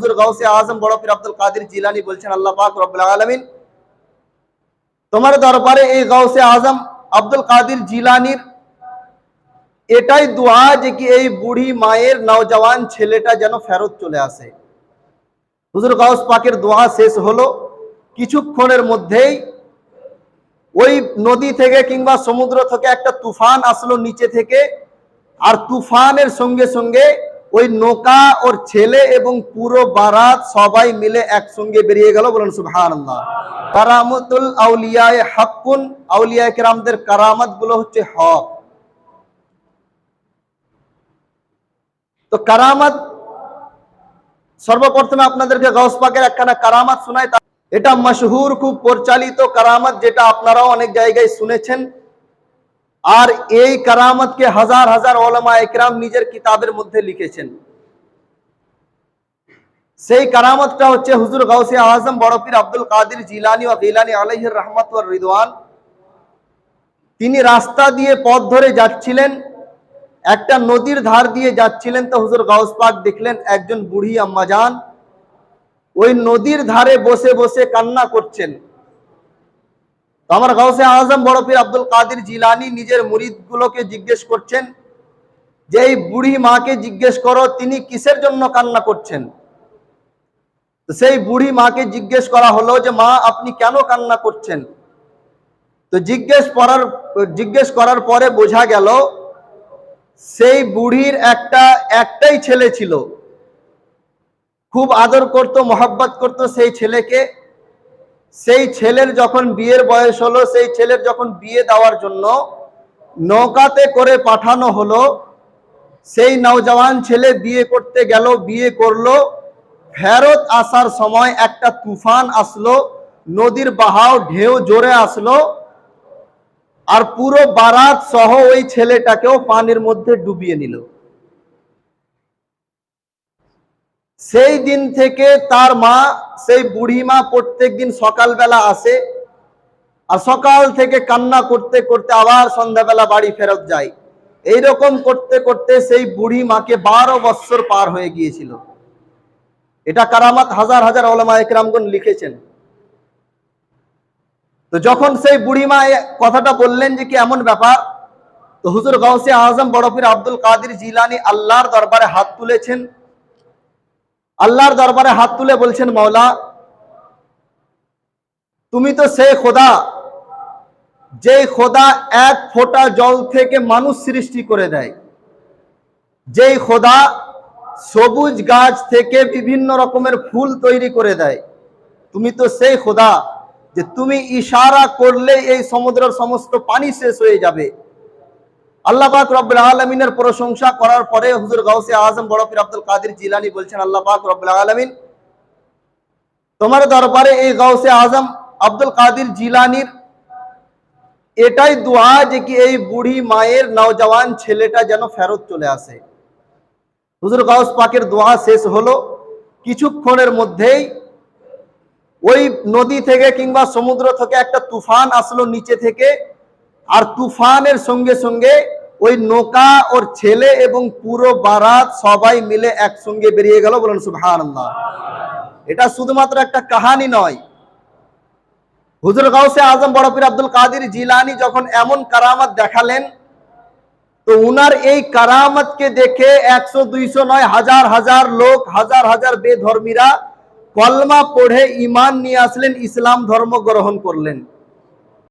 হুজুর গাউসে আজম, বড় পীর আব্দুল কাদের জিলানি বলছেন, আল্লাহ পাক রব্বুল আলামিন তোমার দরবারে এই গাউসে আজম, আব্দুল কাদের জিলানির এটাই দোয়া যে কি এই বুড়ি মায়ের নওজওয়ান ছেলেটা যেন ফেরত চলে আসে। হুজুর গাউস পাকের দোয়া শেষ হলো। কিছুক্ষণের মধ্যেই ওই নদী থেকে কিংবা সমুদ্র থেকে একটা তুফান আসলো নিচে থেকে, আর তুফানের সঙ্গে সঙ্গে ওই নৌকা ওর ছেলে এবং পুরো বারাত সবাই মিলে একসঙ্গে বেরিয়ে গেল বলুন আল্লাহ কারামতুল আউলিয়ায় হাক্কুন আউলিয়া কেরামদের কারামতগুলো হচ্ছে হক। তো কারামত সর্বপ্রথমে আপনাদেরকে গাউস পাকের একখানা কারামত শোনায় এটা মশহুর, খুব পরিচালিত কারামত, যেটা আপনারাও অনেক জায়গায় শুনেছেন। আর এই কারামতকে হাজার হাজার ওলামা একরাম নিজের কিতাবের মধ্যে লিখেছেন। সেই কারামতটা হচ্ছে হুজুর গাউসে আজম বড়পীর আব্দুল কাদির জিলানি ও গিলানি আলহির রহমত রিদওয়ান। তিনি রাস্তা দিয়ে পথ ধরে যাচ্ছিলেন, একটা নদীর ধার দিয়ে যাচ্ছিলেন তো হুজুর গাউস পাক দেখলেন একজন বুড়ি আম্মাজান। ওই নদীর ধারে বসে বসে কান্না করছেন। আমার গাউসে আজম বড় পীর আব্দুল কাদির জিলানি নিজের মুরিদ গুলোকে জিজ্ঞেস করছেন, যে এই বুড়ি মাকে জিজ্ঞেস করো, তিনি কিসের জন্য কান্না করছেন? সেই বুড়ি মাকে জিজ্ঞেস করা হলো যে, মা, আপনি কেন কান্না করছেন? তো জিজ্ঞেস করার জিজ্ঞেস করার পরে বোঝা গেল, সেই বুড়ির একটা, একটাই ছেলে ছিল। খুব আদর করত, মোহাব্বত করত সেই ছেলেকে। সেই ছেলের যখন বিয়ের বয়স হলো, সেই ছেলের যখন বিয়ে দেওয়ার জন্য নৌকাতে করে পাঠানো হলো, সেই নওজওয়ান ছেলে বিয়ে করতে গেল, বিয়ে করল। ফেরত আসার সময় একটা তুফান আসলো, নদীর বাহাও ঢেউ জোরে আসলো। আর পুরো বারাত সহ ওই ছেলেটাকেও পানির মধ্যে ডুবিয়ে নিল। সেই দিন থেকে তার মা, সেই বুড়ি মা প্রত্যেক দিন সকালবেলা আসে আর সকাল থেকে কান্না করতে করতে আবার সন্ধ্যাবেলা বাড়ি ফেরত যায়। এইরকম করতে করতে সেই বুড়ি মাকে বারো বৎসর পার হয়ে গিয়েছিল। এটা কারামাত হাজার হাজার ওলামা একরামগণ লিখেছেন। তো যখন সেই বুড়িমা কথাটা বললেন যে কি এমন ব্যাপার? তো হুজুর গাউসে আজম বড়পীর আব্দুল কাদির জিলানি আল্লাহর দরবারে হাত তুলেছেন। আল্লাহর দরবারে হাত তুলে বলছেন মৌলা তুমি তো সেই খোদা যে খোদা এক ফোঁটা জল থেকে মানুষ সৃষ্টি করে দেয়। যেই খোদা সবুজ গাছ থেকে বিভিন্ন রকমের ফুল তৈরি করে দেয়। তুমি তো সেই খোদা যে তুমি ইশারা করলে এই সমুদ্রের সমস্ত পানি শেষ হয়ে যাবে। আল্লাহ আলমিনের প্রশংসা করার পরে হুজুর গাউসে আজম আব্দুল জিলানি বলছেন আলমিন, তোমার দরবারে এই গাউসে আজম আব্দুল জিলানির এটাই দোয়া যে কি এই বুড়ি মায়ের নওজওয়ান ছেলেটা যেন ফেরত চলে আসে। হুজুর গাউস পাকের দোয়া শেষ হলো। কিছুক্ষণের মধ্যেই ওই নদী থেকে কিংবা সমুদ্র থেকে একটা তুফান আসলো নিচে থেকে। আর তুফানের সঙ্গে সঙ্গে ওই নৌকা, ওর ছেলে এবং পুরো বারাত সবাই মিলে একসঙ্গে বেরিয়ে গেল বলুন সুবহান এটা শুধুমাত্র একটা কাহানি নয়। হুজুর গাউসে আজম বড় পীর আব্দুল কাদির জিলানি যখন এমন কারামত দেখালেন, তো উনার এই কারামতকে দেখে একশো, দুইশো নয়, হাজার হাজার লোক, হাজার হাজার বেধর্মীরা কলমা পড়ে ইমান নিয়ে আসলেন, ইসলাম ধর্ম গ্রহণ করলেন।